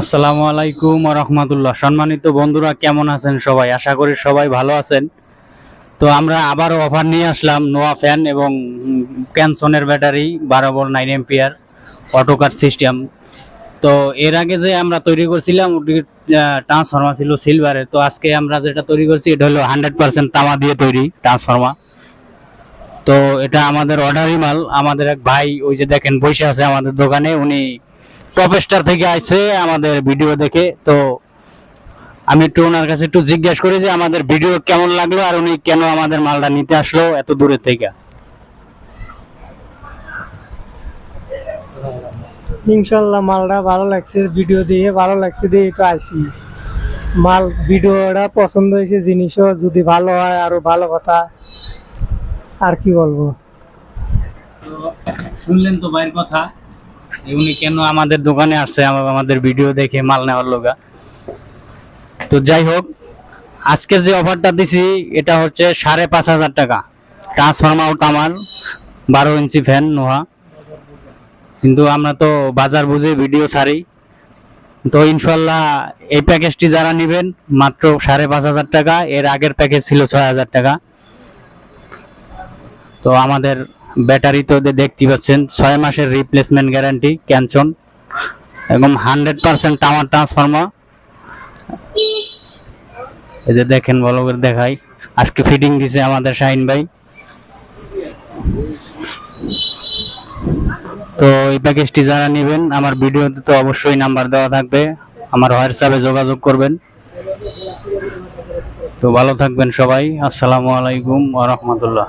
আসসালামু আলাইকুম রহমতুল্লাহ। সম্মানিত বন্ধুরা, কেমন আছেন সবাই? আশা করি সবাই ভালো আছেন। তো আমরা আবারও অফার নিয়ে আসলাম নোয়া ফ্যান এবং ক্যানসনের ব্যাটারি বারো বল নাইন এম্পিয়ার অটোকার সিস্টেম। তো এর আগে যে আমরা তৈরি করছিলাম ট্রান্সফর্মার ছিল সিলভারের তো আজকে আমরা যেটা তৈরি করছি, এটা হলো হান্ড্রেড পার্সেন্ট তামা দিয়ে তৈরি ট্রান্সফর্মার তো এটা আমাদের অর্ডারি মাল। আমাদের এক ভাই ওই যে দেখেন, বসে আছে আমাদের দোকানে, উনি টপ স্টার থেকে আসছে আমাদের ভিডিও দেখে। তো আমি একটু ওনার কাছে একটু জিজ্ঞেস করি যে আমাদের ভিডিও কেমন লাগল আর উনি কেন আমাদের মালটা নিতে আসলো এত দূরে থেকে? ইনশাল্লাহ মালটা ভালো লাগছে ভিডিও দিয়ে ভালো লাগছে দিয়ে তো আইসি মাল ভিডিওটা পছন্দ হয়েছে জিনিসও যদি ভালো হয় আরও ভালো কথা আর কি বলব? শুনলেন তো ভাইয়ের কথা। উনি কেন আমাদের দোকানে আসছে? আমাদের ভিডিও দেখে মাল নেওয়ার লোকা তো যাই হোক, আজকের যে অফারটা দিছি, এটা হচ্ছে সাড়ে পাঁচ হাজার টাকা। ট্রান্সফর্মার আউট আমার বারো ইঞ্চি ফ্যান নোহা। কিন্তু আমরা তো বাজার বুঝে ভিডিও ছাড়ি। তো ইনশাল্লাহ এই প্যাকেজটি যারা নেবেন, মাত্র সাড়ে পাঁচ হাজার টাকা, এর আগের প্যাকেজ ছিল ছয় হাজার টাকা। তো আমাদের ব্যাটারি তো দেখতে পাচ্ছেন। ছয় মাসের রিপ্লেসমেন্ট গ্যারান্টি ক্যানসন এবং হান্ড্রেড পার্সেন্ট টাওয়ার ট্রান্সফর্মার এই যে দেখেন, ভালো করে দেখাই। আজকে ফিটিং দিছে আমাদের শাহিন ভাই। তো এই প্যাকেজটি যারা নেবেন, আমার ভিডিওতে তো অবশ্যই নাম্বার দেওয়া থাকবে। আমার হোয়াটসঅ্যাপে যোগাযোগ করবেন। তো ভালো থাকবেন সবাই। আসসালামু আলাইকুম ওয়া রাহমাতুল্লাহ।